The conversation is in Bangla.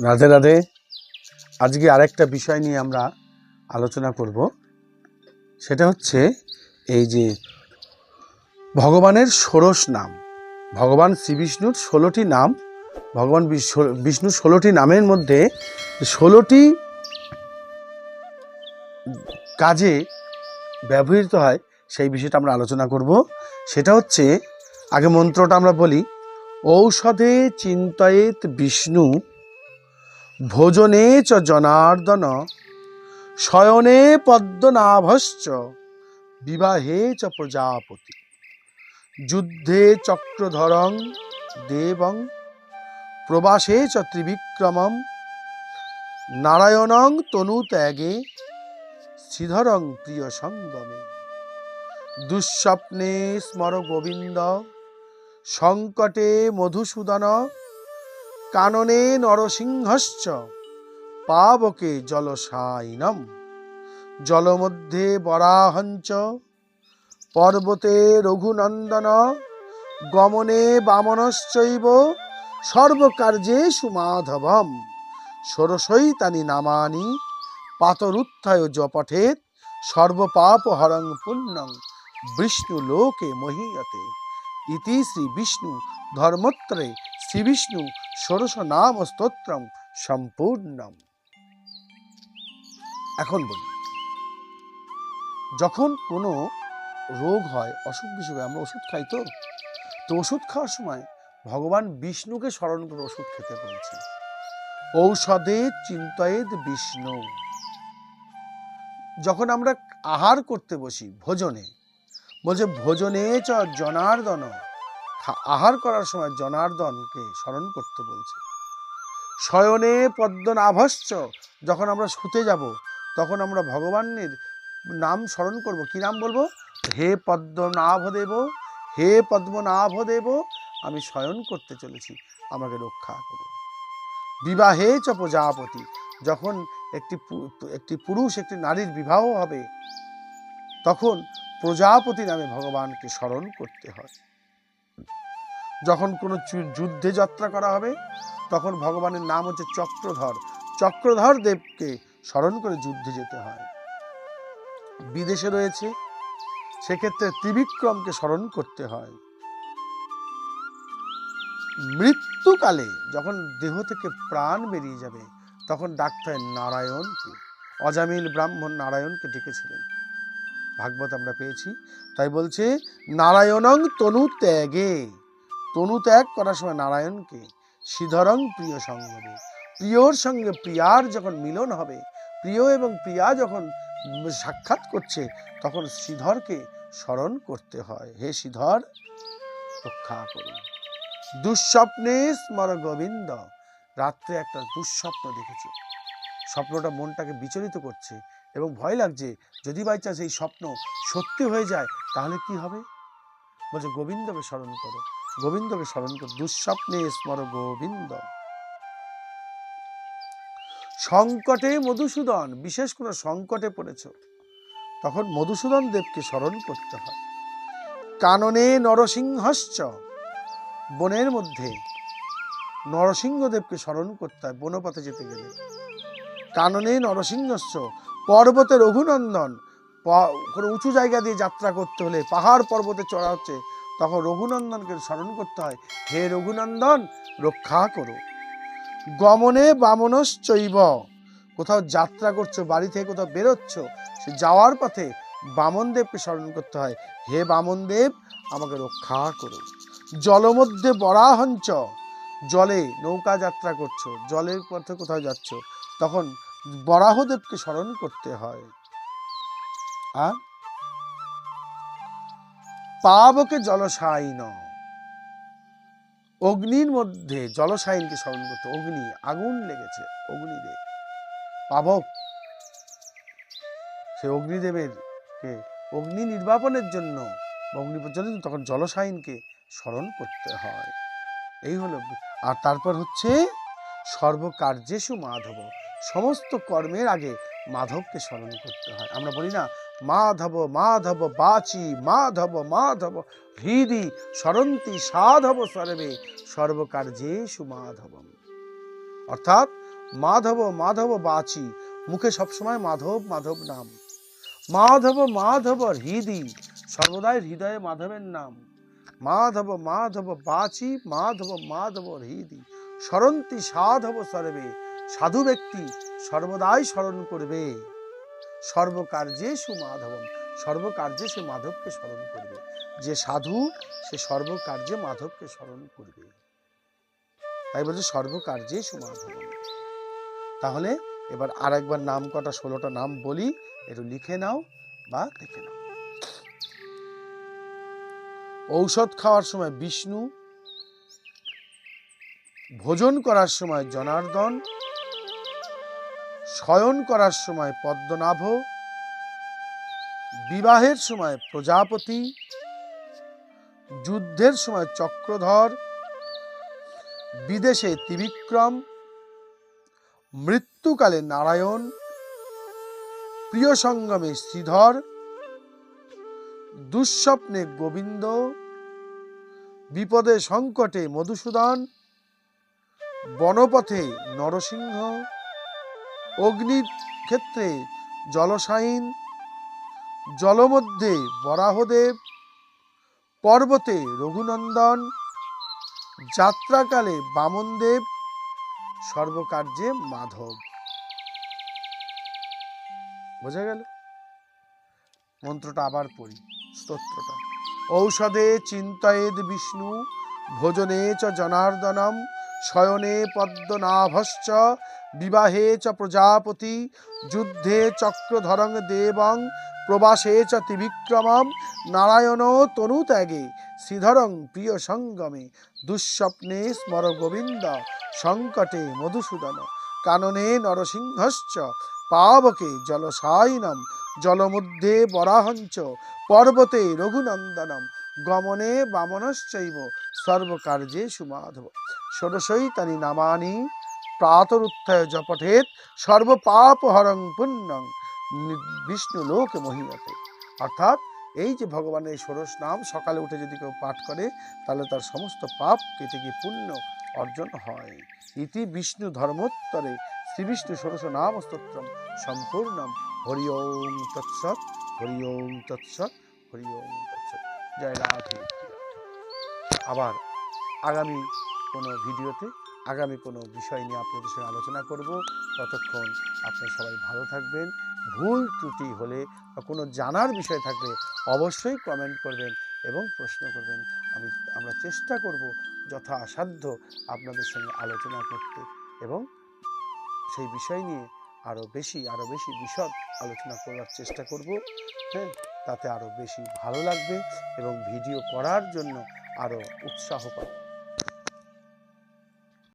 রাধে রাধে। আজকে আরেকটা বিষয় নিয়ে আমরা আলোচনা করব। সেটা হচ্ছে এই যে ভগবানের ষোড়শ নাম। ভগবান শ্রী বিষ্ণুর ষোলোটি নাম। ভগবান বিষ্ণু- ষোলোটি নামের মধ্যে ষোলোটি কাজে ব্যবহৃত হয়, সেই বিষয়টা আমরা আলোচনা করব। সেটা হচ্ছে, আগে মন্ত্রটা আমরা বলি, ঔষধে চিন্তয়েত বিষ্ণু ভোজনে চ জনার্দন, শয়নে পদ্মনাভশ্চ, বিবাহে চ প্রজাপতি। যুদ্ধে চক্রধরং, দেবং, প্রবাসে চ ত্রিবিক্রমম, নারায়ণং তনু ত্যাগে শ্রীধরং প্রিয় সঙ্গমে দুঃস্বপ্নে স্মর গোবিন্দ সংকটে মধুসূদন কাননে নরসিংহশ্চ, পাবকে জলসাইনম জলমধ্যে বরাহঞ্চ, পর্বতে রঘুনন্দন, গমনে বামনশ্চৈব, সর্বকার্যে সুমাধবম, ষোড়শৈতানি নামানি, পাতরুত্থায় জপঠেত, সর্বপাপ হরং পুণ্যং, বিষ্ণু লোকে মহীয়তে। ইতি শ্রী বিষ্ণু, ধর্মত্রে শ্রী বিষ্ণু ষোড়শ নাম স্তোত্রম সম্পূর্ণম। এখন বলি, যখন কোনো রোগ হয়, অসুখ বিসুখ আমরা ওষুধ খাই তো? তো ওষুধ খাওয়ার সময় ভগবান বিষ্ণুকে স্মরণ করে ওষুধ খেতে বলছে ঔষধে চিন্তয়েদ বিষ্ণু। যখন আমরা আহার করতে বসি ভোজনে, বলছে, ভোজনে চ জনার্দন। আহার করার সময় জনার্দনকে স্মরণ করতে বলছে। শয়নে পদ্মনাভশ্চ, যখন আমরা শুতে যাব, তখন আমরা ভগবানের নাম স্মরণ করব। কি নাম বলব? হে পদ্মনাভ দেব হে পদ্মনাভ দেব আমি শয়ন করতে চলেছি, আমাকে রক্ষা করুন বিবাহে চ প্রজাপতি, যখন একটি একটি পুরুষ, একটি নারীর বিবাহ হবে, তখন প্রজাপতি নামে ভগবানকে স্মরণ করতে হয়। যখন কোনো যুদ্ধে যাত্রা করা হবে, তখন ভগবানের নাম হচ্ছে চক্রধর। চক্রধর দেবকে স্মরণ করে যুদ্ধে যেতে হয়। বিদেশে রয়েছে, সেক্ষেত্রে ত্রিবিক্রমকে স্মরণ করতে হয়। মৃত্যুকালে যখন দেহ থেকে প্রাণ বেরিয়ে যাবে, তখন ডাকতে হয় নারায়ণকে, অজামিল ব্রাহ্মণ নারায়ণকে ডেকেছিলেন। ভাগবত আমরা পেয়েছি। তাই বলছে, নারায়ণং তনু ত্যাগে তনু ত্যাগ করার সময় নারায়ণকে শ্রীধরং প্রিয় সঙ্গমে প্রিয়র সঙ্গে প্রিয়ার যখন মিলন হবে, প্রিয় এবং প্রিয়া যখন সাক্ষাৎ করছে, তখন শ্রীধরকে স্মরণ করতে হয়। হে শ্রীধর রক্ষা করুন দুঃস্বপ্নে স্মর গোবিন্দ। রাত্রে একটা দুঃস্বপ্ন দেখেছি। স্বপ্নটা মনটাকে বিচলিত করছে এবং ভয় লাগছে, যদি বাই চান্স এই স্বপ্ন সত্যি হয়ে যায়, তাহলে কি হবে? বলছে, গোবিন্দকে স্মরণ করো। গোবিন্দকে স্মরণ করো। দুঃস্বপ্নে স্মর গোবিন্দ। সংকটে মধুসূদন, বিশেষ কোনো সংকটে পড়েছ, তখন মধুসূদন দেবকে স্মরণ করতে হয়। কাননে নরসিংহশ্চ, বনের মধ্যে নরসিংহদেবকে স্মরণ করতে হয়, বনপথে যেতে গেলে। কাননে নরসিংহস্য পর্বতে রঘুনন্দন কোনো উঁচু জায়গা দিয়ে যাত্রা করতে হলে পাহাড় পর্বতে চড়া হচ্ছে তখন রঘুনন্দনকে স্মরণ করতে হয়, হে রঘুনন্দন, রক্ষা করো। গমনে বামনশ্চৈব। কোথাও যাত্রা করছ, বাড়ি থেকে কোথাও বেরোচ্ছ, সে যাওয়ার পথে বামনদেবকে স্মরণ করতে হয়, হে বামনদেব, আমাকে রক্ষা করো। জলমধ্যে বরাহঞ্চ। জলে নৌকা যাত্রা করছ, জলের পথে কোথাও যাচ্ছ, তখন বরাহদেবকে স্মরণ করতে হয়। আর পাবকে জলসাইন অগ্নির মধ্যে জলসাইনকে স্মরণ করতে অগ্নি, আগুন লেগেছে অগ্নিদেব। পাবক, সে অগ্নিদেবের অগ্নি নির্বাপনের জন্য অগ্নি জন্য তখন জলসাইনকে স্মরণ করতে হয়। এই হলো আর তারপর হচ্ছে সর্বকার্যেষু মাধব। সমস্ত কর্মের আগে মাধবকে স্মরণ করতে হয়। আমরা বলি না মাধব মাধব বাচি, মাধব মাধব, হৃদি স্মরন্তি সাধব সর্বে, সর্বকার্যেষু মাধবম। অর্থাৎ মাধব মাধব বাচি, মুখে সবসময় মাধব মাধব নাম। মাধব মাধব হৃদি, সর্বদাই হৃদয়ে মাধবের নাম। মাধব মাধব বাচি, মাধব মাধব হৃদি স্মরন্তি সাধব সর্বে, সাধু ব্যক্তি সর্বদাই স্মরণ করবে। সর্বকার্যে সুমাধবম সর্বকার্যে সে মাধবকে স্মরণ করবে। যে সাধু, সে সর্বকার্যে মাধবকে স্মরণ করবে। তাই বলছে সর্বকার্যে সুমাধবম তাহলে এবার আর একবার নাম কটা ষোলোটা নাম বলি, একটু লিখে নাও বা দেখে নাও। ঔষধ খাওয়ার সময় বিষ্ণু, ভোজন করার সময় জনার্দন শয়ন করার সময় পদ্মনাভ, বিবাহের সময় প্রজাপতি, যুদ্ধের সময় চক্রধর, বিদেশে ত্রিবিক্রম, মৃত্যুকালে নারায়ণ, প্রিয় সঙ্গমে শ্রীধর, দুঃস্বপ্নে গোবিন্দ, বিপদে সংকটে মধুসূদন, বনপথে নরসিংহ অগ্নির ক্ষেত্রে জলসায়ীন জলমধ্যে বরাহদেব, পর্বতে রঘুনন্দন, যাত্রাকালে বামনদেব, সর্বকার্যে মাধব। বোঝা গেল? মন্ত্রটা আবার পড়ি, স্তোত্রটা। ঔষধে চিন্তয়েদ বিষ্ণু, ভোজনে চ জনার্দনম, শয়নে পদ্মনাভশ্চ বিবাহে চ প্রজাপতি, যুদ্ধে চক্রধরং দেবং, প্রবাসে চ ত্রিবিক্রমম, নারায়ণ তনুত্যাগে, শ্রীধরং প্রিয় সঙ্গমে দুঃস্বপ্নে স্মর গোবিন্দ সংকটে মধুসূদন, কাননে নরসিংহশ্চ, পাবকে জলসায়নম জলমধ্যে বরাহঞ্চ, পর্বতে রঘুনন্দনম, গমনে বামনশ্চৈব, সর্বকার্যে সুমাধব। ষোড়শই তানি নামানি প্রাতরুত্থায় জপঠেত সর্বপাপহরং পুণ্যং নি- বিষ্ণু লোক মহিয়তে অর্থাৎ এই যে ভগবানের ষোড়শ নাম, সকালে উঠে যদি কেউ পাঠ করে, তাহলে তার সমস্ত পাপ কেটে গিয়ে পুণ্য অর্জন হয়। ইতি বিষ্ণু ধর্মোত্তরে শ্রীবিষ্ণু ষোড়শ নাম স্তোত্রম। সম্পূর্ণম হরি ওম তৎসৎ, হরি ওম তৎসৎ, হরি ওম তৎসৎ। জয় রাধে। আবার আগামী কোনো ভিডিওতে, আগামী কোনো বিষয় নিয়ে আপনাদের সঙ্গে আলোচনা করব। ততক্ষণ আপনারা সবাই ভালো থাকবেন। ভুল ত্রুটি হলে বা কোনো জানার বিষয় থাকলে অবশ্যই কমেন্ট করবেন এবং প্রশ্ন করবেন। আমি, আমরা চেষ্টা করব যথাসাধ্য আপনাদের সঙ্গে আলোচনা করতে এবং সেই বিষয় নিয়ে আরও বেশি আরও বেশি বিশদ আলোচনা করার চেষ্টা করব। হ্যাঁ তাতে আরও বেশি ভালো লাগবে এবং ভিডিও করার জন্য আরও উৎসাহ পাবে।